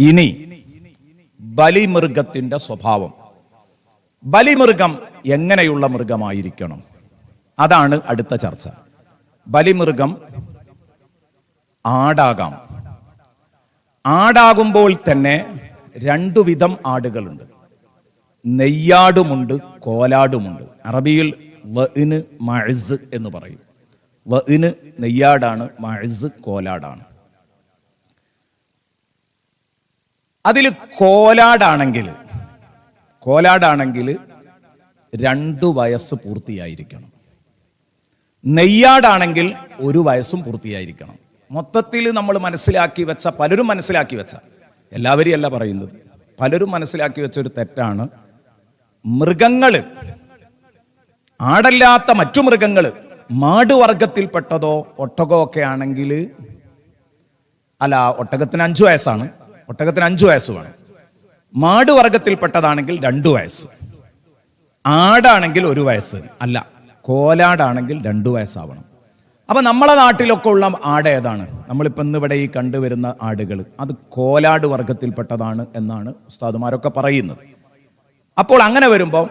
ഇനി ബലിമൃഗത്തിന്റെ സ്വഭാവം. ബലിമൃഗം എങ്ങനെയുള്ള മൃഗമായിരിക്കണം? അതാണ് അടുത്ത ചർച്ച. ബലിമൃഗം ആടാകാം. ആടാകുമ്പോൾ തന്നെ രണ്ടു വിധം ആടുകളുണ്ട്. നെയ്യാടുമുണ്ട് കോലാടുമുണ്ട്. അറബിയിൽ വഇന് മഴസ് എന്ന് പറയും. വഇന് നെയ്യാടാണ് മഴസ് കോലാടാണ്. അതിൽ കോലാടാണെങ്കിൽ കോലാടാണെങ്കിൽ രണ്ടു വയസ്സ് പൂർത്തിയായിരിക്കണം. നെയ്യാടാണെങ്കിൽ ഒരു വയസ്സും പൂർത്തിയായിരിക്കണം. മൊത്തത്തിൽ നമ്മൾ മനസ്സിലാക്കി വെച്ച പലരും മനസ്സിലാക്കി വെച്ച എല്ലാവരും അല്ല പറയുന്നത് പലരും മനസ്സിലാക്കി വെച്ച ഒരു തെറ്റാണ്. മൃഗങ്ങൾ ആടല്ലാത്ത മറ്റു മൃഗങ്ങൾ മാടുവർഗത്തിൽപ്പെട്ടതോ ഒട്ടകോ ഒക്കെ ആണെങ്കിൽ അല്ല ഒട്ടകത്തിന് അഞ്ചു വയസ്സാണ്. ഒട്ടകത്തിന് അഞ്ചു വയസ്സ് വേണം. മാടുവർഗത്തിൽപ്പെട്ടതാണെങ്കിൽ രണ്ടു വയസ്സ്. ആടാണെങ്കിൽ ഒരു വയസ്സ്. അല്ല കോലാടാണെങ്കിൽ രണ്ടു വയസ്സാവണം. അപ്പൊ നമ്മളെ നാട്ടിലൊക്കെ ഉള്ള ആട് ഏതാണ്? നമ്മളിപ്പോൾ ഇന്ന് ഇവിടെ ഈ കണ്ടുവരുന്ന ആടുകൾ. അത് കോലാട് വർഗത്തിൽപ്പെട്ടതാണ് എന്നാണ് ഉസ്താദുമാരൊക്കെ പറയുന്നത്. അപ്പോൾ അങ്ങനെ വരുമ്പോൾ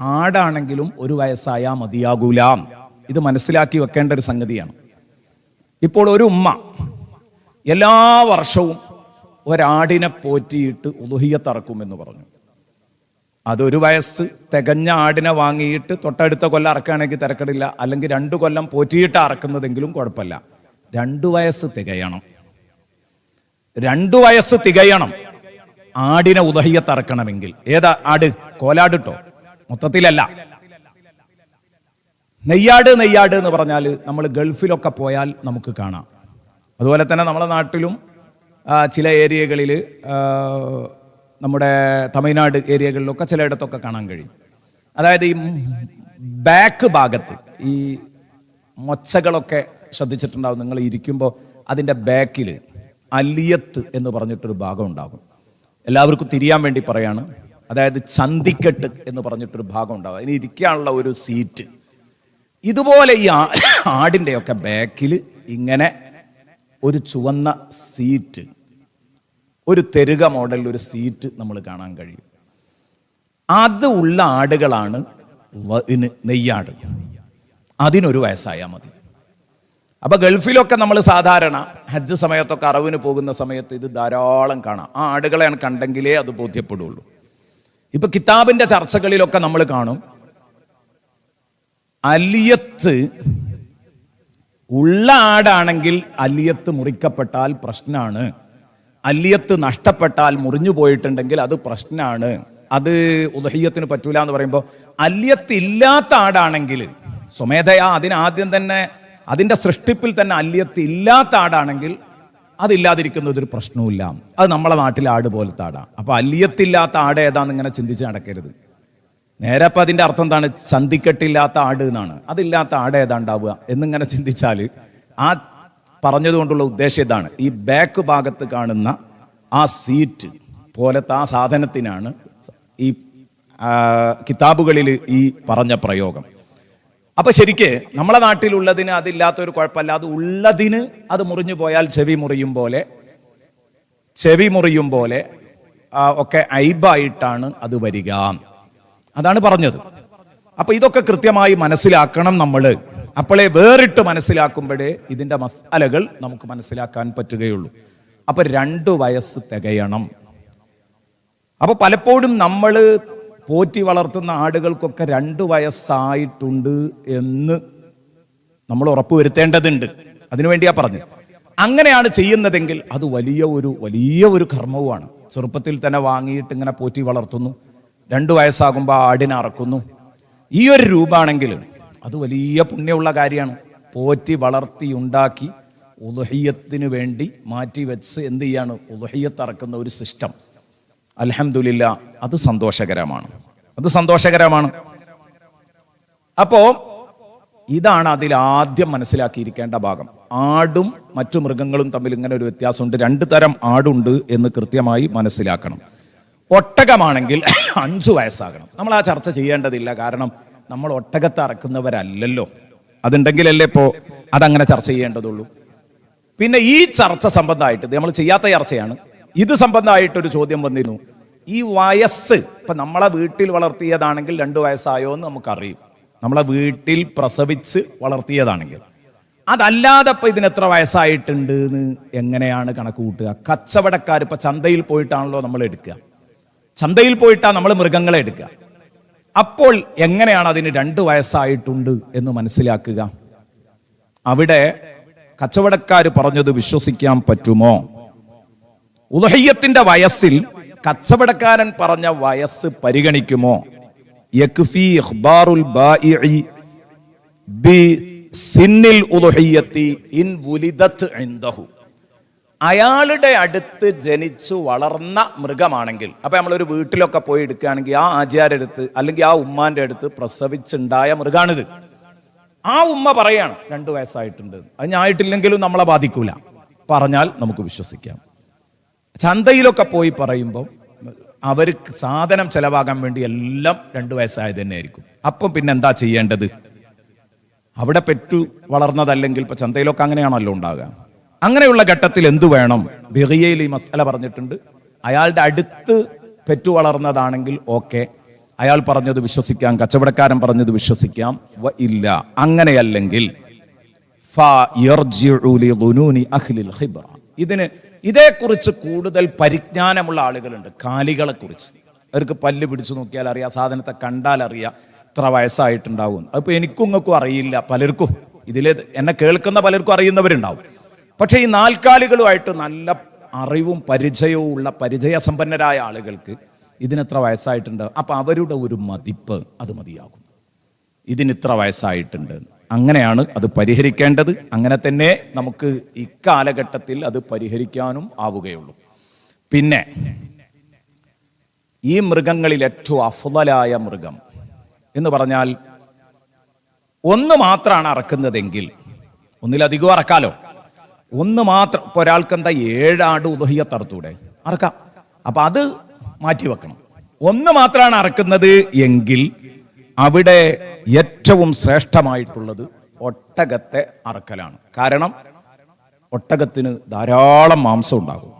ആടാണെങ്കിലും ഒരു വയസ്സായാൽ മതിയാകൂലാം. ഇത് മനസ്സിലാക്കി വെക്കേണ്ട ഒരു സംഗതിയാണ്. ഇപ്പോൾ ഒരു ഉമ്മ എല്ലാ വർഷവും ഒരാടിനെ പോറ്റിയിട്ട് ഉലുഹിയത്തറക്കുമെന്ന് പറഞ്ഞു. അതൊരു വയസ്സ് തികഞ്ഞ ആടിനെ വാങ്ങിയിട്ട് തൊട്ടടുത്ത കൊല്ലം അറക്കുകയാണെങ്കിൽ തിരക്കടില്ല. അല്ലെങ്കിൽ രണ്ടു കൊല്ലം പോറ്റിയിട്ട് അറക്കുന്നതെങ്കിലും കുഴപ്പമില്ല. രണ്ടു വയസ്സ് തികയണം. രണ്ടു വയസ്സ് തികയണം. ആടിനെ ഉദഹിയത്തറക്കണമെങ്കിൽ ഏതാ ആട്? കോലാടിട്ടോ മൊത്തത്തിലല്ല. നെയ്യാട് നെയ്യാട് എന്ന് പറഞ്ഞാൽ നമ്മൾ ഗൾഫിലൊക്കെ പോയാൽ നമുക്ക് കാണാം. അതുപോലെ തന്നെ നമ്മുടെ നാട്ടിലും ചില ഏരിയകളിൽ നമ്മുടെ തമിഴ്നാട് ഏരിയകളിലൊക്കെ ചിലയിടത്തൊക്കെ കാണാൻ കഴിയും. അതായത് ഈ ബാക്ക് ഭാഗത്ത് ഈ മൊച്ചകളൊക്കെ ശ്രദ്ധിച്ചിട്ടുണ്ടാവും. നിങ്ങൾ ഇരിക്കുമ്പോൾ അതിന്റെ ബാക്കിൽ അലിയത്ത് എന്ന് പറഞ്ഞിട്ടൊരു ഭാഗം ഉണ്ടാകും. എല്ലാവർക്കും തിരിയാൻ വേണ്ടി പറയാണ്. അതായത് ചന്തിക്കെട്ട് എന്ന് പറഞ്ഞിട്ടൊരു ഭാഗം ഉണ്ടാകും. അതിന് ഇരിക്കാനുള്ള ഒരു സീറ്റ്. ഇതുപോലെ ഈ ആടിന്റെയൊക്കെ ബാക്കിൽ ഇങ്ങനെ ഒരു ചുവന്ന സീറ്റ് ഒരു തെരുക മോഡലിൽ ഒരു സീറ്റ് നമ്മൾ കാണാൻ കഴിയും. അത് ഉള്ള ആടുകളാണ് നെയ്യാട്. അതിനൊരു വയസ്സായാൽ മതി. അപ്പൊ ഗൾഫിലൊക്കെ നമ്മൾ സാധാരണ ഹജ്ജ് സമയത്തൊക്കെ അറിവിന് പോകുന്ന സമയത്ത് ഇത് ധാരാളം കാണാം. ആ ആടുകളെയാണ് കണ്ടെങ്കിലേ അത് ബോധ്യപ്പെടുള്ളൂ. ഇപ്പൊ കിതാബിന്റെ ചർച്ചകളിലൊക്കെ നമ്മൾ കാണും. അലിയത്ത് ഉള്ള ആടാണെങ്കിൽ അലിയത്ത് മുറിക്കപ്പെട്ടാൽ പ്രശ്നമാണ് അലിയത്ത് നഷ്ടപ്പെട്ടാൽ മുറിഞ്ഞു പോയിട്ടുണ്ടെങ്കിൽ അത് പ്രശ്നമാണ് അത് ഉദഹീയത്തിന് പറ്റൂല എന്ന് പറയുമ്പോൾ അല്ലിയത്ത് ഇല്ലാത്ത ആടാണെങ്കിൽ സ്വമേധയാ അതിനാദ്യം തന്നെ അതിന്റെ സൃഷ്ടിപ്പിൽ തന്നെ അല്ലിയത്ത് ഇല്ലാത്ത ആടാണെങ്കിൽ അതില്ലാതിരിക്കുന്നത് ഒരു പ്രശ്നവുമില്ല. അത് നമ്മളെ നാട്ടിലെ ആട് പോലത്തെ ആടാണ് അപ്പോൾ അല്ലിയത്തില്ലാത്ത ആട് ഏതാന്ന് ഇങ്ങനെ ചിന്തിച്ച് നടക്കരുത്. നേരെ അപ്പം അതിന്റെ അർത്ഥം എന്താണ്? ചന്തിക്കെട്ടില്ലാത്ത ആട് എന്നാണ്. അതില്ലാത്ത ആട് ഏതാണ്ടാവുക എന്നിങ്ങനെ ചിന്തിച്ചാൽ ആ പറഞ്ഞതുകൊണ്ടുള്ള ഉദ്ദേശം ഇതാണ്. ഈ ബാക്ക് ഭാഗത്ത് കാണുന്ന ആ സീറ്റ് പോലത്തെ ആ സാധനത്തിനാണ് ഈ കിതാബുകളിൽ ഈ പറഞ്ഞ പ്രയോഗം. അപ്പൊ ശരിക്ക് നമ്മളെ നാട്ടിലുള്ളതിന് അതില്ലാത്തൊരു കുഴപ്പമില്ല. അത് ഉള്ളതിന് അത് മുറിഞ്ഞു പോയാൽ ചെവി മുറിയും പോലെ ചെവി മുറിയും പോലെ ഒക്കെ ഐബായിട്ടാണ് അത് വരിക. അതാണ് പറഞ്ഞത്. അപ്പൊ ഇതൊക്കെ കൃത്യമായി മനസ്സിലാക്കണം നമ്മൾ അപ്പോളെ വേറിട്ട് മനസ്സിലാക്കുമ്പോഴേ ഇതിന്റെ മസാലകൾ നമുക്ക് മനസ്സിലാക്കാൻ പറ്റുകയുള്ളൂ. അപ്പൊ രണ്ടു വയസ്സ് തികയണം. അപ്പൊ പലപ്പോഴും നമ്മൾ പോറ്റി വളർത്തുന്ന ആടുകൾക്കൊക്കെ രണ്ട് വയസ്സായിട്ടുണ്ട് എന്ന് നമ്മൾ ഉറപ്പ് വരുത്തേണ്ടതുണ്ട്. അതിനുവേണ്ടിയാ പറഞ്ഞു അങ്ങനെയാണ് ചെയ്യുന്നതെങ്കിൽ അത് വലിയ ഒരു വലിയ ഒരു കർമ്മവുമാണ്. ചെറുപ്പത്തിൽ തന്നെ വാങ്ങിയിട്ട് ഇങ്ങനെ പോറ്റി വളർത്തുന്നു. രണ്ട് വയസ്സാകുമ്പോൾ ആടിനെ അറക്കുന്നു. ഈ ഒരു രൂപമാണെങ്കിൽ അത് വലിയ പുണ്യമുള്ള കാര്യമാണ്. പോറ്റി വളർത്തി ഉണ്ടാക്കി ഉദഹയ്യത്തിന് വേണ്ടി മാറ്റി വെച്ച് എന്ത് ചെയ്യാണ്? ഉദഹയ്യത്ത് അറക്കുന്ന ഒരു സിസ്റ്റം. അലഹമില്ല അത് സന്തോഷകരമാണ്. അത് സന്തോഷകരമാണ്. അപ്പോ ഇതാണ് അതിൽ ആദ്യം മനസ്സിലാക്കിയിരിക്കേണ്ട ഭാഗം. ആടും മറ്റു മൃഗങ്ങളും തമ്മിൽ ഇങ്ങനെ ഒരു വ്യത്യാസമുണ്ട്. രണ്ട് തരം ആടുണ്ട് എന്ന് കൃത്യമായി മനസ്സിലാക്കണം. ഒട്ടകമാണെങ്കിൽ അഞ്ചു വയസ്സാകണം. നമ്മൾ ആ ചർച്ച ചെയ്യേണ്ടതില്ല. കാരണം നമ്മൾ ഒട്ടകത്ത് അറക്കുന്നവരല്ലല്ലോ. അതുണ്ടെങ്കിലല്ലേ ഇപ്പോൾ അതങ്ങനെ ചർച്ച ചെയ്യേണ്ടതുള്ളൂ. പിന്നെ ഈ ചർച്ച സംബന്ധമായിട്ട് നമ്മൾ ചെയ്യാത്ത ചർച്ചയാണ്. ഇത് സംബന്ധമായിട്ടൊരു ചോദ്യം വന്നിരുന്നു. ഈ വയസ്സ് ഇപ്പം നമ്മളെ വീട്ടിൽ വളർത്തിയതാണെങ്കിൽ രണ്ട് വയസ്സായോ എന്ന് നമുക്കറിയും. നമ്മളെ വീട്ടിൽ പ്രസവിച്ച് വളർത്തിയതാണെങ്കിൽ. അതല്ലാതെ ഇപ്പം ഇതിന് എത്ര വയസ്സായിട്ടുണ്ട് എന്ന് എങ്ങനെയാണ് കണക്ക് കൂട്ടുക? കച്ചവടക്കാർ ഇപ്പം ചന്തയിൽ പോയിട്ടാണല്ലോ നമ്മൾ എടുക്കുക. ചന്തയിൽ പോയിട്ടാണ് നമ്മൾ മൃഗങ്ങളെ എടുക്കുക. അപ്പോൾ എങ്ങനെയാണ് അതിന് രണ്ട് വയസ്സായിട്ടുണ്ട് എന്ന് മനസ്സിലാക്കുക? അവിടെ കച്ചവടക്കാർ പറഞ്ഞത് വിശ്വസിക്കാൻ പറ്റുമോ? ഉദഹയ്യത്തിന്റെ വയസ്സിൽ കച്ചവടക്കാരൻ പറഞ്ഞ വയസ്സ് പരിഗണിക്കുമോ? ഇൻ അയാളുടെ അടുത്ത് ജനിച്ചു വളർന്ന മൃഗമാണെങ്കിൽ അപ്പൊ നമ്മളൊരു വീട്ടിലൊക്കെ പോയി എടുക്കുകയാണെങ്കിൽ ആ ആചാരടുത്ത് അല്ലെങ്കിൽ ആ ഉമ്മാന്റെ അടുത്ത് പ്രസവിച്ചുണ്ടായ മൃഗാണിത്. ആ ഉമ്മ പറയാണ് രണ്ടു വയസ്സായിട്ടുണ്ട്. അത് ഞായിട്ടില്ലെങ്കിലും നമ്മളെ ബാധിക്കൂല. പറഞ്ഞാൽ നമുക്ക് വിശ്വസിക്കാം. ചന്തയിലൊക്കെ പോയി പറയുമ്പോൾ അവർക്ക് സാധനം ചെലവാകാൻ വേണ്ടി എല്ലാം രണ്ടു വയസ്സായത് തന്നെ ആയിരിക്കും അപ്പം പിന്നെ എന്താ ചെയ്യേണ്ടത്? അവിടെ പെറ്റു വളർന്നതല്ലെങ്കിൽ ഇപ്പൊ ചന്തയിലൊക്കെ അങ്ങനെയാണല്ലോ ഉണ്ടാകുക അങ്ങനെയുള്ള ഘട്ടത്തിൽ എന്തു വേണം? ബിറിയയിൽ ഈ മസാല പറഞ്ഞിട്ടുണ്ട്. അയാളുടെ അടുത്ത് പെറ്റു വളർന്നതാണെങ്കിൽ ഓക്കെ. അയാൾ പറഞ്ഞത് വിശ്വസിക്കാം കച്ചവടക്കാരൻ പറഞ്ഞത് വിശ്വസിക്കാം. വ ഇല്ല. അങ്ങനെയല്ലെങ്കിൽ. ഇതിന് ഇതേക്കുറിച്ച് കൂടുതൽ പരിജ്ഞാനമുള്ള ആളുകളുണ്ട് കാലികളെ കുറിച്ച് അവർക്ക് പല്ല് പിടിച്ചു നോക്കിയാൽ അറിയാം സാധനത്തെ കണ്ടാൽ അറിയാം ഇത്ര വയസ്സായിട്ടുണ്ടാവും. അതിപ്പോൾ എനിക്കും ഇങ്ങൾക്കും അറിയില്ല പലർക്കും. ഇതിൽ എന്നെ കേൾക്കുന്ന പലർക്കും അറിയുന്നവരുണ്ടാവും. പക്ഷേ ഈ നാൽക്കാലികളുമായിട്ട് നല്ല അറിവും പരിചയവും ഉള്ള പരിചയസമ്പന്നരായ ആളുകൾക്ക് ഇതിനെത്ര വയസ്സായിട്ടുണ്ട്. അപ്പം അവരുടെ ഒരു മതിപ്പ് അത് മതിയാകും. ഇതിന് ഇത്ര വയസ്സായിട്ടുണ്ട്. അങ്ങനെയാണ് അത് പരിഹരിക്കേണ്ടത്. അങ്ങനെ തന്നെ നമുക്ക് ഇക്കാലഘട്ടത്തിൽ അത് പരിഹരിക്കാനും ആവുകയുള്ളൂ. പിന്നെ ഈ മൃഗങ്ങളിൽ ഏറ്റവും അഫുതലായ മൃഗം എന്ന് പറഞ്ഞാൽ ഒന്ന് മാത്രമാണ് അറക്കുന്നതെങ്കിൽ ഒന്നിലധികം അറക്കാലോ? ഒന്ന് മാത്രം. ഇപ്പൊ ഒരാൾക്ക് എന്താ ഏഴാട് ഉദഹിയ തറത്തൂടെ? അറക്കാം. അപ്പൊ അത് മാറ്റി വെക്കണം. ഒന്ന് മാത്രമാണ് അറക്കുന്നത് എങ്കിൽ അവിടെ ഏറ്റവും ശ്രേഷ്ഠമായിട്ടുള്ളത് ഒട്ടകത്തെ അറക്കലാണ്. കാരണം ഒട്ടകത്തിന് ധാരാളം മാംസം ഉണ്ടാകും.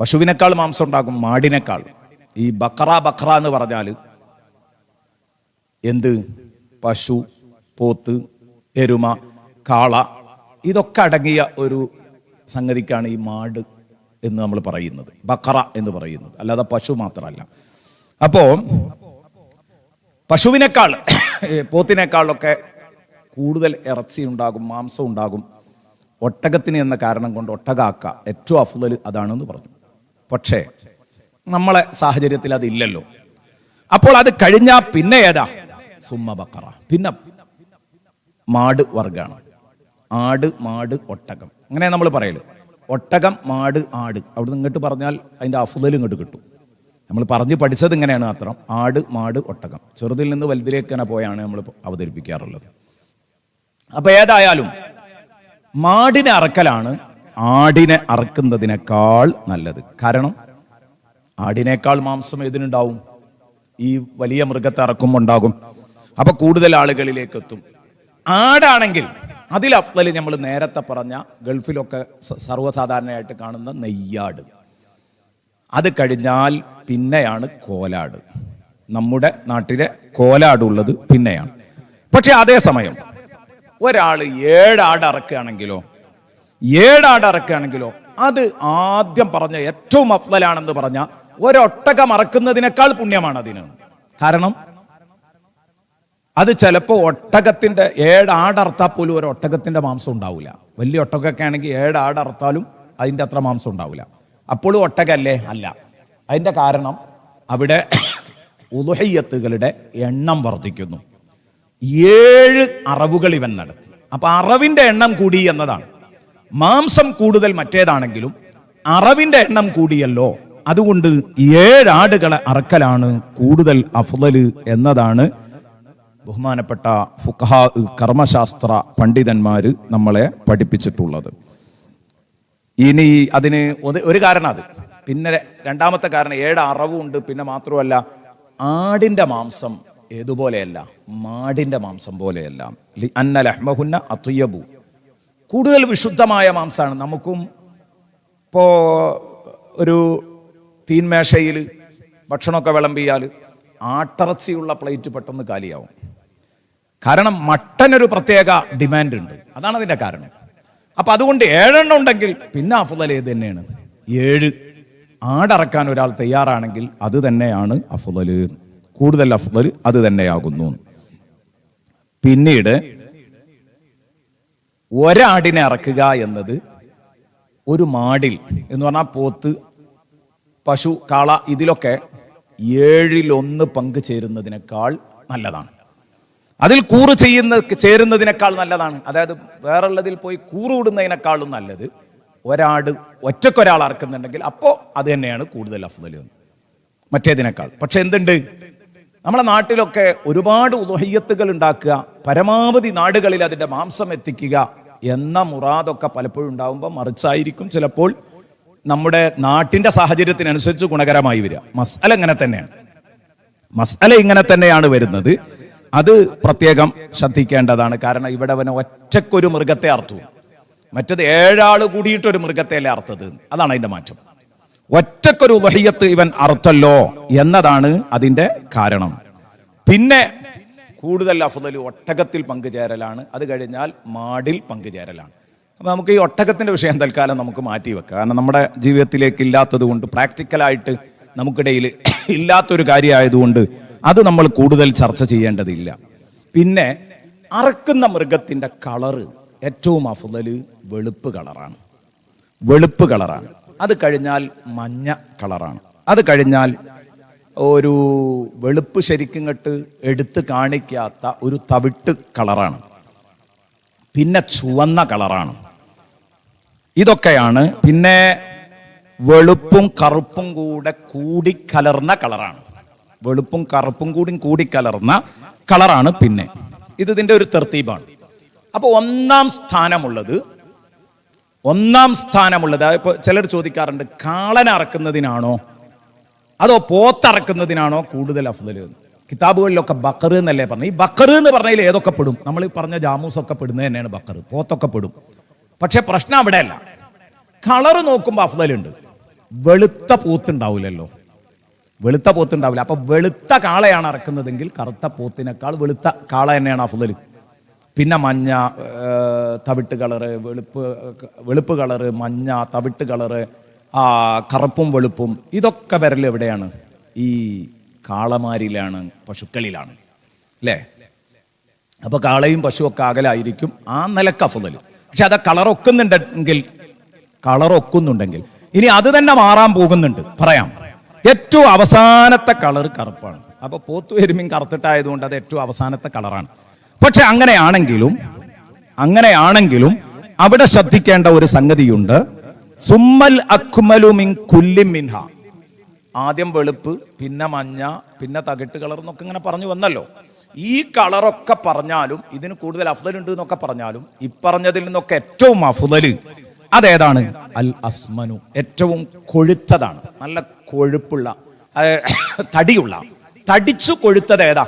പശുവിനേക്കാൾ മാംസം ഉണ്ടാകും മാടിനേക്കാൾ. ഈ ബക്ര ബക്ര എന്ന് പറഞ്ഞാൽ എന്ത്? പശു പോത്ത് എരുമ കാള ഇതൊക്കെ അടങ്ങിയ ഒരു സംഗതിക്കാണ് ഈ മാട് എന്ന് നമ്മൾ പറയുന്നത്. ബക്കറ എന്ന് പറയുന്നത്. അല്ലാതെ പശു മാത്രമല്ല. അപ്പോ പശുവിനേക്കാൾ പോത്തിനേക്കാളൊക്കെ കൂടുതൽ ഇറച്ചി ഉണ്ടാകും മാംസം ഉണ്ടാകും. ഒട്ടകത്തിന് എന്ന കാരണം കൊണ്ട് ഒട്ടകാക്ക ഏറ്റവും അഫുതൽ അതാണെന്ന് പറഞ്ഞു. പക്ഷേ നമ്മളെ സാഹചര്യത്തിൽ അതില്ലല്ലോ. അപ്പോൾ അത് കഴിഞ്ഞാൽ പിന്നെ ഏതാ? സുമ്മ ബക്കറ. പിന്നെ മാട് വർഗാണ് ആട് മാട് ഒട്ടകം. അങ്ങനെ നമ്മൾ പറയൽ. ഒട്ടകം മാട് ആട്. അവിടെ ഇങ്ങോട്ട് പറഞ്ഞാൽ അതിന്റെ അഫുതൽ ഇങ്ങോട്ട് കിട്ടും. നമ്മൾ പറഞ്ഞ് പഠിച്ചത് ഇങ്ങനെയാണ് മാത്രം. ആട് മാട് ഒട്ടകം. ചെറുതിൽ നിന്ന് വലുതിലേക്ക് തന്നെ പോയാണ് നമ്മൾ അവതരിപ്പിക്കാറുള്ളത്. അപ്പൊ ഏതായാലും മാടിനെ അറക്കലാണ് ആടിനെ അറക്കുന്നതിനേക്കാൾ നല്ലത്. കാരണം ആടിനേക്കാൾ മാംസം ഏതിനുണ്ടാവും? ഈ വലിയ മൃഗത്തെ അറക്കുമ്പോൾ ഉണ്ടാകും. അപ്പൊ കൂടുതൽ ആളുകളിലേക്ക് എത്തും. ആടാണെങ്കിൽ അതിൽ അഫ്ലൽ നമ്മൾ നേരത്തെ പറഞ്ഞ ഗൾഫിലൊക്കെ സർവസാധാരണയായിട്ട് കാണുന്ന നെയ്യാട്. അത് കഴിഞ്ഞാൽ പിന്നെയാണ് കോലാട്. നമ്മുടെ നാട്ടിലെ കോലാടുള്ളത് പിന്നെയാണ്. പക്ഷെ അതേസമയം ഒരാൾ ഏഴാട് അറക്കുകയാണെങ്കിലോ ഏഴാട് അറക്കുകയാണെങ്കിലോ അത് ആദ്യം പറഞ്ഞ ഏറ്റവും അഫ്ലലാണെന്ന് പറഞ്ഞ ഒരൊട്ടകം അറക്കുന്നതിനേക്കാൾ പുണ്യമാണ് അതിന് കാരണം അത് ചിലപ്പോൾ ഒട്ടകത്തിന്റെ ഏഴ് ആടർത്താൽ പോലും ഒരു ഒട്ടകത്തിന്റെ മാംസം ഉണ്ടാവില്ല വലിയ ഒട്ടകമൊക്കെ ആണെങ്കിൽ ഏഴ് ആടർത്താലും അതിന്റെ അത്ര മാംസം ഉണ്ടാവില്ല അപ്പോഴും ഒട്ടകല്ലേ? അല്ല. അതിന്റെ കാരണം അവിടെ ഉദുഹയ്യത്തുകളുടെ എണ്ണം വർദ്ധിക്കുന്നു. ഏഴ് അറവുകൾ ഇവൻ നടത്തി. അപ്പോൾ അറവിന്റെ എണ്ണം കൂടി എന്നതാണ്. മാംസം കൂടുതൽ മറ്റേതാണെങ്കിലും അറവിന്റെ എണ്ണം കൂടിയല്ലോ. അതുകൊണ്ട് ഏഴാടുകളെ അറക്കലാണ് കൂടുതൽ അഫ്ലല് എന്നതാണ് ബഹുമാനപ്പെട്ട ഫുഖഹ കർമ്മശാസ്ത്ര പണ്ഡിതന്മാർ നമ്മളെ പഠിപ്പിച്ചിട്ടുള്ളത്. ഇനി അതിന് ഒരു- കാരണം അത്. പിന്നെ രണ്ടാമത്തെ കാരണം ഏഴ് അറവുണ്ട് പിന്നെ മാത്രമല്ല ആടിന്റെ മാംസം ഏതുപോലെയല്ല? മാടിന്റെ മാംസം പോലെയല്ല. അന്ന ലഹ്മഹുന്ന അത്തുയബു കൂടുതൽ വിശുദ്ധമായ മാംസമാണ് നമുക്കും ഇപ്പോ ഒരു തീന്മേശയിൽ ഭക്ഷണമൊക്കെ വിളമ്പിയാൽ ആട്ടിറച്ചിയുള്ള പ്ലേറ്റ് പെട്ടെന്ന് കാലിയാവും. കാരണം മട്ടനൊരു പ്രത്യേക ഡിമാൻഡ് ഉണ്ട് അതാണ് അതിന്റെ കാരണം. അപ്പൊ അതുകൊണ്ട് ഏഴെണ്ണം ഉണ്ടെങ്കിൽ പിന്നെ അഫുദൽ ഏത് തന്നെയാണ്? ഏഴ്. ആടറക്കാൻ ഒരാൾ തയ്യാറാണെങ്കിൽ അത് തന്നെയാണ് അഫുദൽ. കൂടുതൽ അഫുദൽ അത് തന്നെയാകുന്നു. പിന്നീട് ഒരാടിനെ അറക്കുക എന്നത് ഒരു മാടിൽ എന്ന് പറഞ്ഞാൽ പോത്ത് പശു കാള ഇതിലൊക്കെ ഏഴിലൊന്ന് പങ്ക് ചേരുന്നതിനേക്കാൾ നല്ലതാണ്. അതിൽ കൂറ് ചെയ്യുന്ന ചേരുന്നതിനേക്കാൾ നല്ലതാണ്. അതായത് വേറുള്ളതിൽ പോയി കൂറുവിടുന്നതിനേക്കാളും നല്ലത് ഒരാട് ഒറ്റക്കൊരാൾ അറക്കുന്നുണ്ടെങ്കിൽ അപ്പോൾ അത് തന്നെയാണ് കൂടുതൽ അഫ്ദൽ മറ്റേതിനേക്കാൾ. പക്ഷെ എന്തുണ്ട്? നമ്മളെ നാട്ടിലൊക്കെ ഒരുപാട് ഉദഹയ്യത്തുകൾ ഉണ്ടാക്കുക പരമാവധി നാടുകളിൽ അതിന്റെ മാംസം എത്തിക്കുക എന്ന മുറാദൊക്കെ പലപ്പോഴും ഉണ്ടാകുമ്പോൾ മറിച്ചായിരിക്കും ചിലപ്പോൾ നമ്മുടെ നാട്ടിന്റെ സാഹചര്യത്തിനനുസരിച്ച് ഗുണകരമായി വരിക. മസാല ഇങ്ങനെ തന്നെയാണ്. മസാല ഇങ്ങനെ തന്നെയാണ് വരുന്നത്. അത് പ്രത്യേകം ശ്രദ്ധിക്കേണ്ടതാണ്. കാരണം ഇവിടെ അവന് ഒറ്റക്കൊരു മൃഗത്തെ അർത്തു മറ്റത് ഏഴാൾ കൂടിയിട്ടൊരു മൃഗത്തെയല്ലേ അർത്ഥത് അതാണ് അതിന്റെ മാറ്റം. ഒറ്റക്കൊരു വഹിയത്ത് ഇവൻ അർത്ഥല്ലോ എന്നതാണ് അതിന്റെ കാരണം. പിന്നെ കൂടുതൽ അഫുദൽ ഒട്ടകത്തിൽ പങ്കുചേരലാണ്. അത് കഴിഞ്ഞാൽ മാടിൽ പങ്കുചേരലാണ്. അപ്പൊ നമുക്ക് ഈ ഒട്ടകത്തിന്റെ വിഷയം തൽക്കാലം നമുക്ക് മാറ്റി വെക്കാം. കാരണം നമ്മുടെ ജീവിതത്തിലേക്ക് ഇല്ലാത്തത് കൊണ്ട് പ്രാക്ടിക്കലായിട്ട് നമുക്കിടയിൽ ഇല്ലാത്തൊരു കാര്യമായതുകൊണ്ട് അത് നമ്മൾ കൂടുതൽ ചർച്ച ചെയ്യേണ്ടതില്ല. പിന്നെ അറക്കുന്ന മൃഗത്തിന്റെ കളറ് ഏറ്റവും അഫുതൽ വെളുപ്പ് കളറാണ്. വെളുപ്പ് കളറാണ്. അത് കഴിഞ്ഞാൽ മഞ്ഞ കളറാണ്. അത് കഴിഞ്ഞാൽ ഒരു വെളുപ്പ് ശരിക്കും കെട്ട് എടുത്ത് കാണിക്കാത്ത ഒരു തവിട്ട് കളറാണ്. പിന്നെ ചുവന്ന കളറാണ്. ഇതൊക്കെയാണ് പിന്നെ വെളുപ്പും കറുപ്പും കൂടെ കൂടിക്കലർന്ന കളറാണ്. വെളുപ്പും കറുപ്പും കൂടി കൂടിക്കലർന്ന കളറാണ് പിന്നെ. ഇത് ഇതിന്റെ ഒരു തെർത്തീബാണ്. അപ്പോൾ ഒന്നാം സ്ഥാനമുള്ളത് ഒന്നാം സ്ഥാനമുള്ളത് ഇപ്പൊ ചിലർ ചോദിക്കാറുണ്ട് കാളൻ അറക്കുന്നതിനാണോ അതോ പോത്തറക്കുന്നതിനാണോ കൂടുതൽ അഫ്ദൽ? കിതാബുകളിലൊക്കെ ബക്കർ എന്നല്ലേ പറഞ്ഞു ഈ ബക്കർ എന്ന് പറഞ്ഞതിൽ ഏതൊക്കെ പെടും? നമ്മൾ പറഞ്ഞ ജാമൂസ് ഒക്കെ പെടുന്നത് തന്നെയാണ് ബക്കർ. പോത്തൊക്കെ പെടും. പക്ഷെ പ്രശ്നം അവിടെയല്ല. കളറ് നോക്കുമ്പോൾ അഫ്ദലുണ്ട്. വെളുത്ത പോത്തുണ്ടാവില്ലല്ലോ വെളുത്ത പോത്തുണ്ടാവില്ല അപ്പൊ വെളുത്ത കാളയാണ് അറക്കുന്നതെങ്കിൽ കറുത്ത പോത്തിനേക്കാൾ വെളുത്ത കാള തന്നെയാണ് അഫുതൽ പിന്നെ മഞ്ഞ തവിട്ട് കളറ് വെളുപ്പ് വെളുപ്പ് കളറ് മഞ്ഞ തവിട്ട് കളറ് കറുപ്പും വെളുപ്പും ഇതൊക്കെ വരൽ എവിടെയാണ്? ഈ കാളമാരിലാണ് പശുക്കളിലാണ്. അല്ലേ അപ്പോൾ കാളയും പശുവൊക്കെ അകലായിരിക്കും ആ നിലയ്ക്ക് അഫുതൽ പക്ഷെ അത് കളർ ഒക്കുന്നുണ്ടെങ്കിൽ ഇനി അത് തന്നെ മാറാൻ പോകുന്നുണ്ട്. പറയാം. ഏറ്റവും അവസാനത്തെ കളർ കറുപ്പാണ്. അപ്പൊ പോത്തു എരുമീൻ കറുത്തിട്ടായതുകൊണ്ട് അത് ഏറ്റവും അവസാനത്തെ കളറാണ്. പക്ഷെ അങ്ങനെയാണെങ്കിലും അങ്ങനെയാണെങ്കിലും അവിടെ ശ്രദ്ധിക്കേണ്ട ഒരു സംഗതിയുണ്ട്. സുമ്മൽ അക്മലു മിൻ കുല്ലി മിൻഹ. ആദ്യം വെളുപ്പ് പിന്നെ മഞ്ഞ പിന്നെ തകിട്ട് കളർ എന്നൊക്കെ ഇങ്ങനെ പറഞ്ഞു വന്നല്ലോ. ഈ കളറൊക്കെ പറഞ്ഞാലും ഇതിന് കൂടുതൽ അഫ്ദൽ ഉണ്ട് എന്നൊക്കെ പറഞ്ഞാലും ഇപ്പറഞ്ഞതിൽ നിന്നൊക്കെ ഏറ്റവും അഫ്ദൽ അതേതാണ്? അൽ അസ്മനു. ഏറ്റവും കൊഴുത്തതാണ്. നല്ല കൊഴുപ്പുള്ള തടിയുള്ള. തടിച്ചു കൊഴുത്തത് ഏതാ?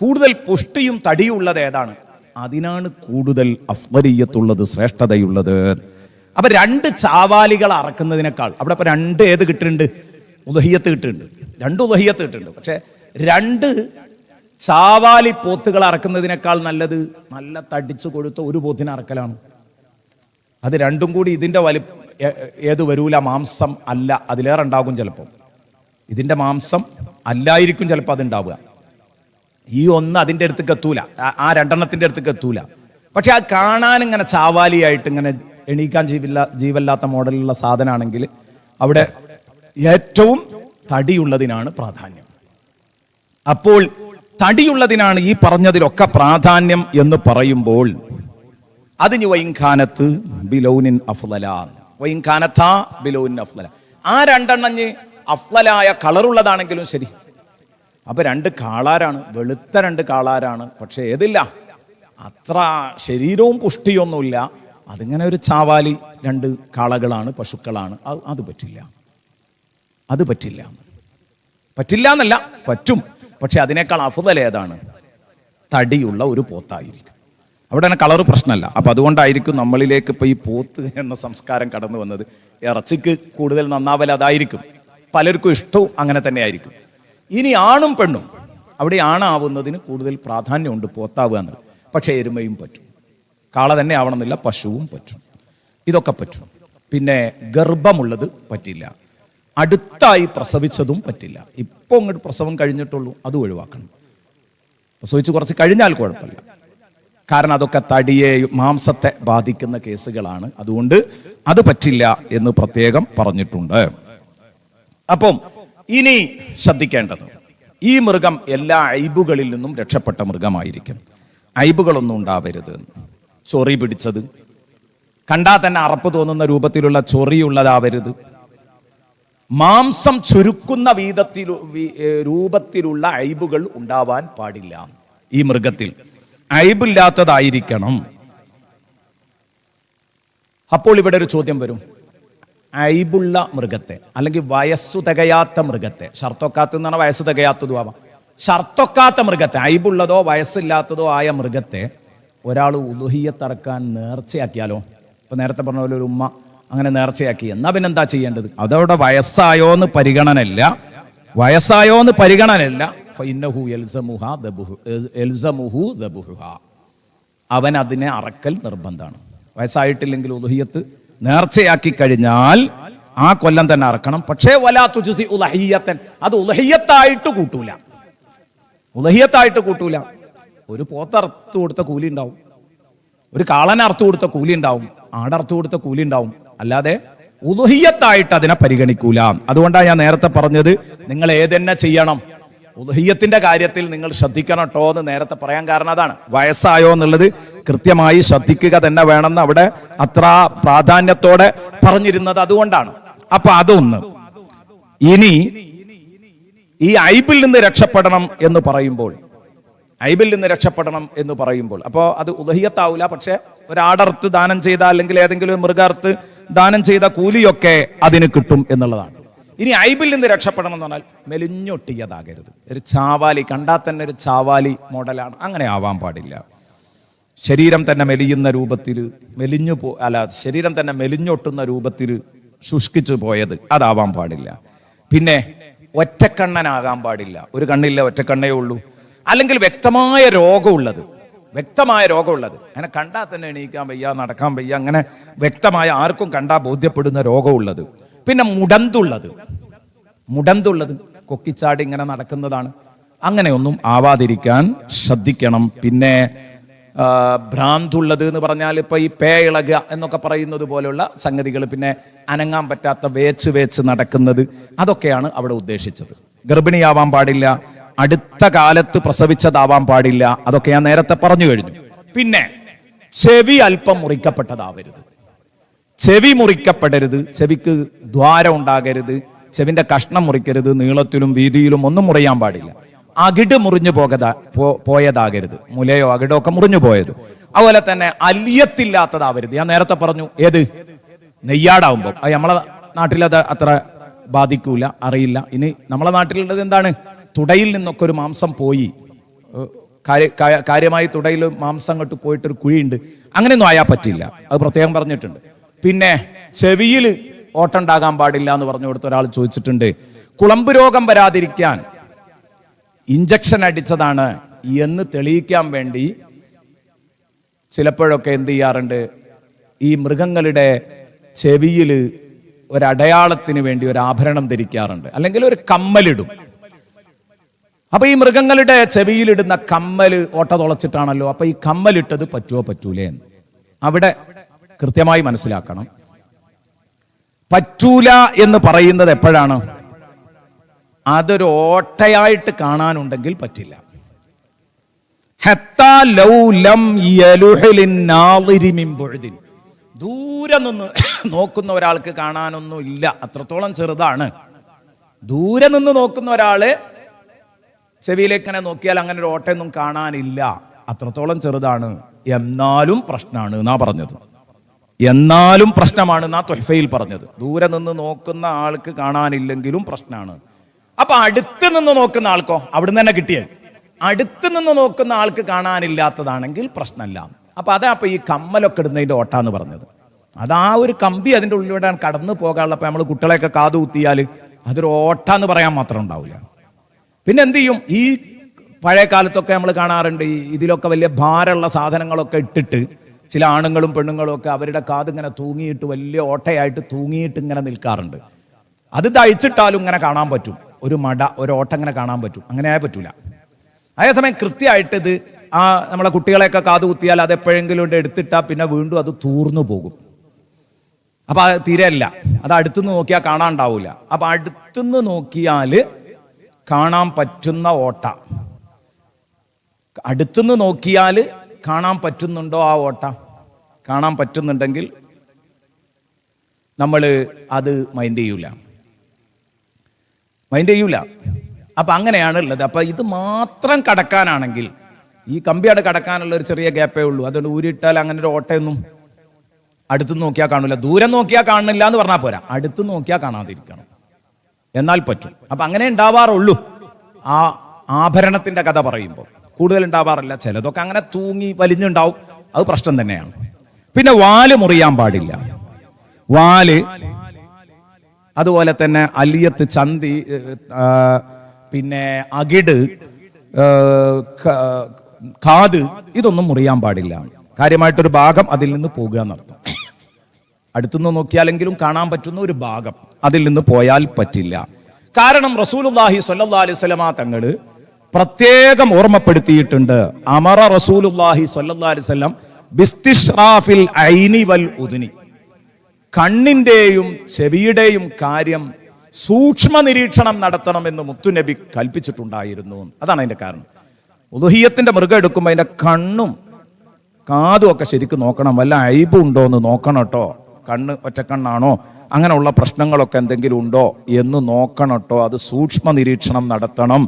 കൂടുതൽ പുഷ്ടിയും തടിയുള്ളത് ഏതാണ്? അതിനാണ് കൂടുതൽ അഫ്മരീയത്തുള്ളത് ശ്രേഷ്ഠതയുള്ളത്. അപ്പൊ രണ്ട് ചാവാലികൾ അറക്കുന്നതിനേക്കാൾ അവിടെ ഇപ്പൊ രണ്ട് ഏത് കിട്ടുന്നുണ്ട്? ഉദഹിയത്ത് കിട്ടുന്നുണ്ട്. രണ്ട് ഉദഹിയത്ത് കിട്ടുന്നുണ്ട്. പക്ഷെ രണ്ട് ചാവാലി പോത്തുകൾ അറക്കുന്നതിനേക്കാൾ നല്ലത് നല്ല തടിച്ചു കൊഴുത്ത ഒരു പോത്തിനെ അറക്കലാണ്. അത് രണ്ടും കൂടി ഇതിന്റെ വലി ഏത് വരൂല മാംസം അല്ല അതിലേറെ ഉണ്ടാകും ചിലപ്പോൾ ഇതിന്റെ മാംസം അല്ലായിരിക്കും ചിലപ്പോൾ അതുണ്ടാവുക. ഈ ഒന്ന് അതിന്റെ അടുത്തേക്ക് എത്തൂല. ആ- രണ്ടെണ്ണത്തിന്റെ അടുത്തേക്ക് എത്തൂല. പക്ഷെ അത് കാണാൻ ഇങ്ങനെ ചാവാലിയായിട്ട് ഇങ്ങനെ എണീക്കാൻ ജീവില്ല ജീവല്ലാത്ത മോഡലുള്ള സാധനമാണെങ്കിൽ അവിടെ ഏറ്റവും തടിയുള്ളതിനാണ് പ്രാധാന്യം. അപ്പോൾ തടിയുള്ളതിനാണ് ഈ പറഞ്ഞതിലൊക്കെ പ്രാധാന്യം എന്ന് പറയുമ്പോൾ അതിന് വൈൻഖാനത്ത് ബിലൗനിൻ അഫ്ലല വൈൻഖാനത്ത ബിലൗനിൻ അഫ്ലല ആ രണ്ടെണ്ണഞ്ഞ് അഫ്ലലായ കളറുള്ളതാണെങ്കിലും ശരി. അപ്പൊ രണ്ട് കാളാരാണ് വെളുത്ത രണ്ട് കാളാരാണ് പക്ഷേ ഏതില്ല? അത്ര ശരീരവും പുഷ്ടിയൊന്നുമില്ല. അതിങ്ങനെ ഒരു ചാവാലി രണ്ട് കാളകളാണ് പശുക്കളാണ്. അത് പറ്റില്ല. അത് പറ്റില്ല. പറ്റില്ല എന്നല്ല പറ്റും. പക്ഷെ അതിനേക്കാൾ അഫുതൽ ഏതാണ്? തടിയുള്ള ഒരു പോത്തായിരിക്കും. അവിടെ തന്നെ കളർ പ്രശ്നമല്ല. അപ്പൊ അതുകൊണ്ടായിരിക്കും നമ്മളിലേക്ക് ഇപ്പൊ ഈ പോത്ത് എന്ന സംസ്കാരം കടന്നു വന്നത്. ഇറച്ചിക്ക് കൂടുതൽ നന്നാവൽ അതായിരിക്കും. പലർക്കും ഇഷ്ടവും അങ്ങനെ തന്നെ ആയിരിക്കും ഇനി ആണും പെണ്ണും. അവിടെ ആണാവുന്നതിന് കൂടുതൽ പ്രാധാന്യമുണ്ട് പോത്താവുക എന്നുള്ളത് പക്ഷേ എരുമയും പറ്റും. കാള തന്നെ ആവണമെന്നില്ല പശുവും പറ്റും. ഇതൊക്കെ പറ്റും. പിന്നെ ഗർഭമുള്ളത് പറ്റില്ല. അടുത്തായി പ്രസവിച്ചതും പറ്റില്ല. ഇപ്പോൾ അങ്ങോട്ട് പ്രസവം കഴിഞ്ഞിട്ടുള്ളൂ അത് ഒഴിവാക്കണം. പ്രസവിച്ച് കുറച്ച് കഴിഞ്ഞാൽ കുഴപ്പമില്ല. കാരണം അതൊക്കെ തടിയെ മാംസത്തെ ബാധിക്കുന്ന കേസുകളാണ്. അതുകൊണ്ട് അത് പറ്റില്ല എന്ന് പ്രത്യേകം പറഞ്ഞിട്ടുണ്ട്. അപ്പം ഇനി ശ്രദ്ധിക്കേണ്ടത് ഈ മൃഗം എല്ലാ ഐബുകളിൽ നിന്നും രക്ഷപ്പെട്ട മൃഗമായിരിക്കും. ഐബുകളൊന്നും ഉണ്ടാവരുത്. ചൊറി പിടിച്ചത്. കണ്ടാൽ തന്നെ അറപ്പ് തോന്നുന്ന രൂപത്തിലുള്ള ചൊറിയുള്ളതാവരുത്. മാംസം ചുരുക്കുന്ന വീതത്തിൽ രൂപത്തിലുള്ള ഐബുകൾ ഉണ്ടാവാൻ പാടില്ല. ഈ മൃഗത്തിൽ ഐബില്ലാത്തതായിരിക്കണം അപ്പോൾ ഇവിടെ ഒരു ചോദ്യം വരും. ഐബുള്ള മൃഗത്തെ അല്ലെങ്കിൽ വയസ്സു തികയാത്ത മൃഗത്തെ. ഷർത്തൊക്കാത്ത എന്നാണ് വയസ്സ് തികയാത്തതും ആവാം. ഷർത്തൊക്കാത്ത മൃഗത്തെ അയിബുള്ളതോ വയസ്സില്ലാത്തതോ ആയ മൃഗത്തെ ഒരാൾ ഉലുഹിയത്തറക്കാൻ നേർച്ചയാക്കിയാലോ? ഇപ്പൊ നേരത്തെ പറഞ്ഞ പോലെ ഒരു ഉമ്മ അങ്ങനെ നേർച്ചയാക്കി. എന്നാ പിന്നെ എന്താ ചെയ്യേണ്ടത്? അതവിടെ വയസ്സായോ എന്ന് പരിഗണനയില്ല. വയസ്സായോ എന്ന് പരിഗണനയില്ല അവൻ അതിനെ അറക്കൽ നിർബന്ധമാണ് വയസ്സായിട്ടില്ലെങ്കിൽ ഉലുഹിയത്ത് നേർച്ചയാക്കി കഴിഞ്ഞാൽ ആ കൊല്ലം തന്നെ അറക്കണം. പക്ഷേ വലാ തുജുസി ഉലഹിയത്തൻ അത് ഉലഹിയത്തായിട്ട് കൂട്ടൂല. ഉലഹിയത്തായിട്ട് കൂട്ടൂല. ഒരു പോത്തറുത്ത് കൊടുത്ത കൂലി ഉണ്ടാവും. ഒരു കാളന അറുത്തു കൊടുത്ത കൂലി ഉണ്ടാവും. ആടറുത്തു കൊടുത്ത കൂലി ഉണ്ടാവും. അല്ലാതെ ഉലുഹിയത്തായിട്ട് അതിനെ പരിഗണിക്കൂല. അതുകൊണ്ടാണ് ഞാൻ നേരത്തെ പറഞ്ഞത് നിങ്ങൾ ഏതെന്നെ ചെയ്യണം. ഉലുഹിയത്തിന്റെ കാര്യത്തിൽ നിങ്ങൾ ശ്രദ്ധിക്കണം കേട്ടോ എന്ന് നേരത്തെ പറയാൻ കാരണം അതാണ്. വയസ്സായോ എന്നുള്ളത് കൃത്യമായി ശ്രദ്ധിക്കുക തന്നെ വേണമെന്ന് അവിടെ അത്ര പ്രാധാന്യത്തോടെ പറഞ്ഞിരുന്നത് അതുകൊണ്ടാണ്. അപ്പൊ അതൊന്ന്. ഇനി ഈ ഐബിൽ നിന്ന് രക്ഷപ്പെടണം എന്ന് പറയുമ്പോൾ ഐബിൽ നിന്ന് രക്ഷപ്പെടണം എന്ന് പറയുമ്പോൾ അപ്പോൾ അത് ഉദഹിയത്താവില്ല പക്ഷെ ഒരാടർത്ത് ദാനം ചെയ്ത അല്ലെങ്കിൽ ഏതെങ്കിലും മൃഗാർത്ത് ദാനം ചെയ്ത കൂലിയൊക്കെ അതിന് കിട്ടും എന്നുള്ളതാണ്. ഇനി ഐബിൽ നിന്ന് രക്ഷപ്പെടണം എന്ന് പറഞ്ഞാൽ മെലിഞ്ഞൊട്ടിയതാകരുത്. ഒരു ചാവാലി കണ്ടാൽ തന്നെ ഒരു ചാവാലി മോഡലാണ്. അങ്ങനെ ആവാൻ പാടില്ല. ശരീരം തന്നെ മെലിയുന്ന രൂപത്തിൽ മെലിഞ്ഞു പോ അല്ല ശരീരം തന്നെ മെലിഞ്ഞൊട്ടുന്ന രൂപത്തിൽ ശുഷ്കിച്ചു പോയത് അതാവാൻ പാടില്ല. പിന്നെ ഒറ്റക്കണ്ണനാകാൻ പാടില്ല. ഒരു കണ്ണില്ല ഒറ്റക്കണ്ണേ ഉള്ളൂ. അല്ലെങ്കിൽ വ്യക്തമായ രോഗമുള്ളത്. വ്യക്തമായ രോഗമുള്ളത്. അങ്ങനെ കണ്ടാൽ തന്നെ എണീക്കാൻ വയ്യ നടക്കാൻ വയ്യ അങ്ങനെ വ്യക്തമായ ആർക്കും കണ്ടാൽ ബോധ്യപ്പെടുന്ന രോഗമുള്ളത്. പിന്നെ മുടന്തുള്ളത്. മുടന്തുള്ളത് കൊക്കിച്ചാടി ഇങ്ങനെ നടക്കുന്നതാണ്. അങ്ങനെയൊന്നും ആവാതിരിക്കാൻ ശ്രദ്ധിക്കണം. പിന്നെ ഭ്രാന്തുള്ളത് എന്ന് പറഞ്ഞാൽ ഇപ്പോൾ ഈ പേ ഇളകുക എന്നൊക്കെ പറയുന്നത് പോലെയുള്ള സംഗതികൾ പിന്നെ അനങ്ങാൻ പറ്റാത്ത വേച്ച് വേച്ച് നടക്കുന്നത് അതൊക്കെയാണ് അവിടെ ഉദ്ദേശിച്ചത്. ഗർഭിണിയാവാൻ പാടില്ല അടുത്ത കാലത്ത് പ്രസവിച്ചതാവാൻ പാടില്ല അതൊക്കെ ഞാൻ നേരത്തെ പറഞ്ഞു കഴിഞ്ഞു. പിന്നെ ചെവി അല്പം മുറിക്കപ്പെട്ടതാവരുത്. ചെവി മുറിക്കപ്പെടരുത് ചെവിക്ക് ദ്വാരം ഉണ്ടാകരുത് ചെവിന്റെ കഷ്ണം മുറിക്കരുത് നീളത്തിലും വീതിയിലും ഒന്നും മുറിയാൻ പാടില്ല. അകിട് മുറിഞ്ഞു പോകതാ പോയതാകരുത്. മുലയോ അകിടോ ഒക്കെ മുറിഞ്ഞു പോയത്. അതുപോലെ തന്നെ അല്യത്തില്ലാത്തതാവരുത്. ഞാൻ നേരത്തെ പറഞ്ഞു ഏത്? നെയ്യാടാവുമ്പോൾ അത് നമ്മളെ നാട്ടിലത് അത്ര ബാധിക്കൂല അറിയില്ല. ഇനി നമ്മളെ നാട്ടിലുള്ളത് എന്താണ്? തുടയിൽ നിന്നൊക്കെ ഒരു മാംസം പോയി. കാര്യമായി തുടയിൽ മാംസം അങ്ങോട്ട് പോയിട്ടൊരു കുഴിയുണ്ട്. അങ്ങനെയൊന്നും ആയാൽ പറ്റില്ല. അത് പ്രത്യേകം പറഞ്ഞിട്ടുണ്ട്. പിന്നെ ചെവിയിൽ ഓട്ടുണ്ടാകാൻ പാടില്ല എന്ന് പറഞ്ഞു കൊടുത്ത ഒരാൾ ചോദിച്ചിട്ടുണ്ട്. കുളമ്പ് രോഗം വരാതിരിക്കാൻ ഇഞ്ചക്ഷൻ അടിച്ചതാണ് എന്ന് തെളിയിക്കാൻ വേണ്ടി ചിലപ്പോഴൊക്കെ എന്ത് ചെയ്യാറുണ്ട്? ഈ മൃഗങ്ങളുടെ ചെവിയിൽ ഒരടയാളത്തിന് വേണ്ടി ഒരു ആഭരണം ധരിക്കാറുണ്ട്. അല്ലെങ്കിൽ ഒരു കമ്മലിടും. അപ്പൊ ഈ മൃഗങ്ങളുടെ ചെവിയിലിടുന്ന കമ്മൽ ഓട്ട തുളച്ചിട്ടാണല്ലോ. അപ്പൊ ഈ കമ്മലിട്ടത് പറ്റുമോ പറ്റൂലേ എന്ന്. അവിടെ കൃത്യമായി മനസ്സിലാക്കണം. പറ്റൂല എന്ന് പറയുന്നത് എപ്പോഴാണ്? അതൊരു ഓട്ടയായിട്ട് കാണാനുണ്ടെങ്കിൽ പറ്റില്ല. ദൂരെ നിന്ന് നോക്കുന്ന ഒരാൾക്ക് കാണാനൊന്നും ഇല്ല. അത്രത്തോളം ചെറുതാണ്. ദൂരെ നിന്ന് നോക്കുന്ന ഒരാൾ ചെവിയിലേക്ക് ഇങ്ങനെ നോക്കിയാൽ അങ്ങനെ ഒരു ഓട്ടയൊന്നും കാണാനില്ല. അത്രത്തോളം ചെറുതാണ്. എന്നാലും പ്രശ്നമാണ് എന്നാ പറഞ്ഞത്. എന്നാലും പ്രശ്നമാണ് എന്നാ തൊഹഫയിൽ പറഞ്ഞത്. ദൂരെ നിന്ന് നോക്കുന്ന ആൾക്ക് കാണാനില്ലെങ്കിലും പ്രശ്നമാണ് അപ്പൊ അടുത്ത് നിന്ന് നോക്കുന്ന ആൾക്കോ? അവിടുന്ന് തന്നെ കിട്ടിയത് അടുത്ത് നിന്ന് നോക്കുന്ന ആൾക്ക് കാണാനില്ലാത്തതാണെങ്കിൽ പ്രശ്നമല്ല. അപ്പൊ അതാ അപ്പൊ ഈ കമ്മലൊക്കെ ഇടുന്നതിന്റെ ഓട്ടാന്ന് പറഞ്ഞത്. അതാ ഒരു കമ്പി അതിന്റെ ഉള്ളിലൂടെ കടന്നു പോകാനുള്ള അപ്പൊ നമ്മൾ കുട്ടികളെയൊക്കെ കാതു കുത്തിയാൽ അതൊരു ഓട്ടാന്ന് പറയാൻ മാത്രം ഉണ്ടാവില്ല. പിന്നെ എന്ത് ചെയ്യും? ഈ പഴയ കാലത്തൊക്കെ നമ്മൾ കാണാറുണ്ട് ഇതിലൊക്കെ വലിയ ഭാരമുള്ള സാധനങ്ങളൊക്കെ ഇട്ടിട്ട് ചില ആണുങ്ങളും പെണ്ണുങ്ങളും ഒക്കെ അവരുടെ കാത് ഇങ്ങനെ തൂങ്ങിയിട്ട് വലിയ ഓട്ടയായിട്ട് തൂങ്ങിയിട്ട് ഇങ്ങനെ നിൽക്കാറുണ്ട്. അത് തയ്ച്ചിട്ടാലും ഇങ്ങനെ കാണാൻ പറ്റും. ഒരു മട ഒരു ഓട്ടം അങ്ങനെ കാണാൻ പറ്റും. അങ്ങനെ ആയാൽ പറ്റൂല. അതേസമയം കൃത്യമായിട്ട് ഇത് ആ നമ്മളെ കുട്ടികളെയൊക്കെ കാതു കുത്തിയാൽ അത് എപ്പോഴെങ്കിലും കൊണ്ട് എടുത്തിട്ടാൽ പിന്നെ വീണ്ടും അത് തൂർന്നു പോകും. അപ്പൊ അത് തീരല്ല അത് അടുത്തുനിന്ന് നോക്കിയാൽ കാണാണ്ടാവൂല. അപ്പൊ അടുത്തുനിന്ന് നോക്കിയാൽ കാണാൻ പറ്റുന്ന ഓട്ട. അടുത്തുനിന്ന് നോക്കിയാൽ കാണാൻ പറ്റുന്നുണ്ടോ ആ ഓട്ട? കാണാൻ പറ്റുന്നുണ്ടെങ്കിൽ നമ്മൾ അത് മൈൻഡ് ചെയ്യൂല. മൈൻഡ് ചെയ്യൂല. അപ്പൊ അങ്ങനെയാണ് ഉള്ളത്. അപ്പൊ ഇത് മാത്രം കടക്കാനാണെങ്കിൽ ഈ കമ്പിയാട് കടക്കാനുള്ള ഒരു ചെറിയ ഗ്യാപ്പേ ഉള്ളൂ. അതുകൊണ്ട് ഊരിട്ടാൽ അങ്ങനെ ഒരു ഓട്ടയൊന്നും അടുത്ത് നോക്കിയാൽ കാണില്ല ദൂരം നോക്കിയാൽ കാണുന്നില്ല എന്ന് പറഞ്ഞാൽ പോരാ. അടുത്ത് നോക്കിയാൽ കാണാതിരിക്കണം. എന്നാൽ പറ്റും. അപ്പൊ അങ്ങനെ ഉണ്ടാവാറുള്ളൂ. ആ ആഭരണത്തിന്റെ കഥ പറയുമ്പോൾ. കൂടുതൽ ഉണ്ടാവാറില്ല. ചിലതൊക്കെ അങ്ങനെ തൂങ്ങി വലിഞ്ഞുണ്ടാവും. അത് പ്രശ്നം തന്നെയാണ്. പിന്നെ വാൽ മുറിയാൻ പാടില്ല. വാൽ അതുപോലെ തന്നെ അലിയത്ത് ചന്തി പിന്നെ അകിട് കാത് ഇതൊന്നും മുറിയാൻ പാടില്ല. കാര്യമായിട്ടൊരു ഭാഗം അതിൽ നിന്ന് പോകുക എന്നർത്ഥം. അടുത്തുനിന്ന് നോക്കിയാലെങ്കിലും കാണാൻ പറ്റുന്ന ഒരു ഭാഗം അതിൽ നിന്ന് പോയാൽ പറ്റില്ല. കാരണം റസൂലുല്ലാഹി സ്വല്ലല്ലാഹി അലൈഹി തങ്ങൾ പ്രത്യേകം ഓർമ്മപ്പെടുത്തിയിട്ടുണ്ട്. അമറ റസൂലുല്ലാഹി സ്വല്ലല്ലാഹി അലൈഹി വസല്ലം ബിസ്തിഷ്റാഫിൽ ഐനി വൽ ഉദ്നി. കണ്ണിന്റെയും ചെവിയുടെയും കാര്യം സൂക്ഷ്മ നിരീക്ഷണം നടത്തണമെന്ന് മുത്തുനബി കൽപ്പിച്ചിട്ടുണ്ടായിരുന്നു. അതാണ് അതിന്റെ കാരണം. ഉദുഹിയത്തിന്റെ മൃഗം എടുക്കുമ്പോൾ അതിന്റെ കണ്ണും കാതും ഒക്കെ ശരിക്കും നോക്കണം. വല്ല അയബും ഉണ്ടോ എന്ന് നോക്കണം കേട്ടോ കണ്ണ് ഒറ്റക്കണ്ണാണോ? അങ്ങനെയുള്ള പ്രശ്നങ്ങളൊക്കെ എന്തെങ്കിലും ഉണ്ടോ എന്ന് നോക്കണം കേട്ടോ അത് സൂക്ഷ്മ നിരീക്ഷണം നടത്തണം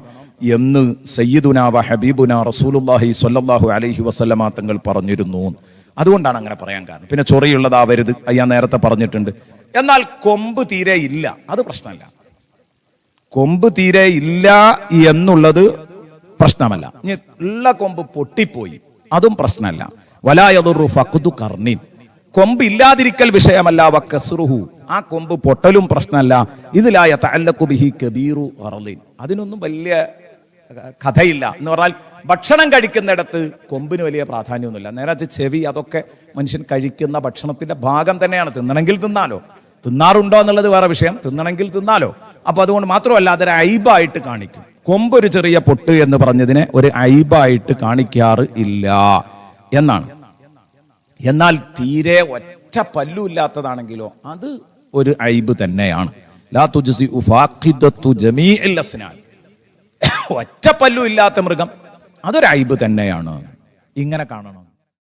എന്ന് സയ്യിദുന വ ഹബീബുന റസൂലുല്ലാഹി സ്വല്ലല്ലാഹു അലൈഹി വസല്ലമ തങ്ങൾ പറഞ്ഞിരുന്നു. അതുകൊണ്ടാണ് അങ്ങനെ പറയാൻ കാരണം. പിന്നെ ചൊറിയുള്ളതാ ചൊറിയുള്ളതാവരുത് അയ്യാ നേരത്തെ പറഞ്ഞിട്ടുണ്ട്. എന്നാൽ കൊമ്പ് തീരെ ഇല്ല. അത് പ്രശ്നമല്ല. കൊമ്പ് തീരെ ഇല്ല എന്നുള്ളത് പ്രശ്നമല്ല. ഉള്ള കൊമ്പ് പൊട്ടിപ്പോയി. അതും പ്രശ്നമല്ല. വലായതുറു ഫഖ്ദു കർണി കൊമ്പ് ഇല്ലാതിരിക്കൽ വിഷയമല്ല. വക്കസുറുഹു ആ കൊമ്പ് പൊട്ടലും പ്രശ്നമല്ല. ഇതിലായ തല്ലക്കുബിഹി ബിഹി കബീറു അറലിൻ അതിനൊന്നും വലിയ കഥയില്ല എന്ന് പറഞ്ഞാൽ ഭക്ഷണം കഴിക്കുന്നിടത്ത് കൊമ്പിന് വലിയ പ്രാധാന്യമൊന്നുമില്ല. നേരെ ചെവി അതൊക്കെ മനുഷ്യൻ കഴിക്കുന്ന ഭക്ഷണത്തിന്റെ ഭാഗം തന്നെയാണ്. തിന്നണമെങ്കിൽ തിന്നാലോ. തിന്നാറുണ്ടോ എന്നുള്ളത് വേറെ വിഷയം. തിന്നണമെങ്കിൽ തിന്നാലോ. അപ്പൊ അതുകൊണ്ട് മാത്രമല്ല അതൊരു ഐബായിട്ട് കാണിക്കും. കൊമ്പ് ഒരു ചെറിയ പൊട്ട് എന്ന് പറഞ്ഞതിനെ ഒരു ഐബായിട്ട് കാണിക്കാറ് ഇല്ല എന്നാണ്. എന്നാൽ തീരെ ഒറ്റ പല്ലുമില്ലാത്തതാണെങ്കിലോ അത് ഒരു ഐബ് തന്നെയാണ്. ലാ തുജസി ഉഫാഖിദത്തു ജമീ അസ്നാൻ. ഒറ്റ പല്ലും ഇല്ലാത്ത മൃഗം. അതൊരു ഐബ് തന്നെയാണ്. ഇങ്ങനെ കാണണം?